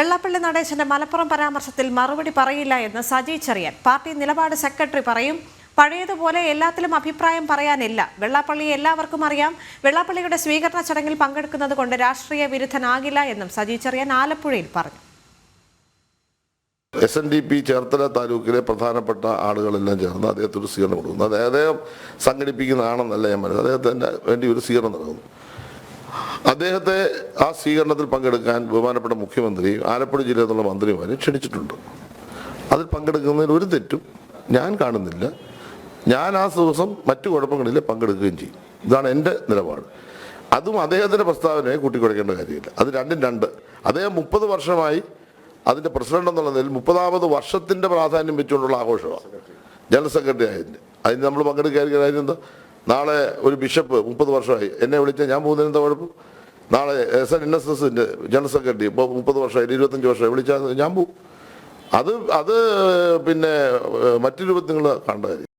വെള്ളാപ്പള്ളി നടേശന്റെ മലപ്പുറം പരാമർശത്തിൽ മറുപടി പറയില്ല എന്ന് സജി ചെറിയാൻ. പാർട്ടി നിലപാട് സെക്രട്ടറി പറയും പഴയതുപോലെ എല്ലാത്തിലും അഭിപ്രായം പറയാനില്ല. വെള്ളാപ്പള്ളിയെ എല്ലാവർക്കും അറിയാം. വെള്ളാപ്പള്ളിയുടെ സ്വീകരണ ചടങ്ങിൽ പങ്കെടുക്കുന്നത് കൊണ്ട് രാഷ്ട്രീയ വിരുദ്ധനാകില്ല എന്നും സജി ചെറിയാൻ ആലപ്പുഴയിൽ പറഞ്ഞു. S N D P Cherthala താലൂക്കിലെ പ്രധാനപ്പെട്ട ആളുകളെല്ലാം ചേർന്ന് അദ്ദേഹത്തിന് സ്വീകരണം കൊടുക്കുന്നു. അദ്ദേഹം സംഘടിപ്പിക്കുന്നതാണെന്നല്ല ഞാൻ പറയുന്നത്. അദ്ദേഹത്തിന് വേണ്ടി ഒരു സ്വീകരണം നൽകുന്നു. അദ്ദേഹത്തെ ആ സ്വീകരണത്തിൽ പങ്കെടുക്കാൻ ബഹുമാനപ്പെട്ട മുഖ്യമന്ത്രി ആലപ്പുഴ ജില്ലയിൽ നിന്നുള്ള മന്ത്രിമാരെ ക്ഷണിച്ചിട്ടുണ്ട്. അതിൽ പങ്കെടുക്കുന്നതിൽ ഒരു തെറ്റും ഞാൻ കാണുന്നില്ല. ഞാൻ ആ ദിവസം മറ്റു കുഴപ്പങ്ങളിൽ പങ്കെടുക്കുകയും ചെയ്യും. ഇതാണ് എന്റെ നിലപാട്. അതും അദ്ദേഹത്തിന്റെ പ്രസ്താവനയെ കൂട്ടിക്കുഴയ്ക്കേണ്ട കാര്യമില്ല. അത് രണ്ടും രണ്ട്. അദ്ദേഹം മുപ്പത് വർഷമായി അതിന്റെ പ്രസിഡന്റ് എന്നുള്ള നിലയിൽ മുപ്പതാമത് വർഷത്തിന്റെ പ്രാധാന്യം വെച്ചുകൊണ്ടുള്ള ആഘോഷമാണ്. ജനറൽ സെക്രട്ടറി ആയതിന്റെ. അതിന് നമ്മൾ പങ്കെടുക്കാതിരിക്കുന്ന കാര്യം എന്താ? നാളെ ഒരു ബിഷപ്പ് മുപ്പത് വർഷമായി. എന്നെ വിളിച്ചാൽ ഞാൻ പോകുന്നതിന് എന്താ കുഴപ്പം? നാളെ എസ് എൻ എൻ എസ് എസിന്റെ ജനറൽ സെക്രട്ടറി ഇപ്പോൾ മുപ്പത് വർഷമായി ഇരുപത്തഞ്ച് വർഷമായി വിളിച്ചാൽ ഞാൻ പോകും അത് അത് പിന്നെ മറ്റു രൂപത്തിൽ നിങ്ങൾ കണ്ട കാര്യം.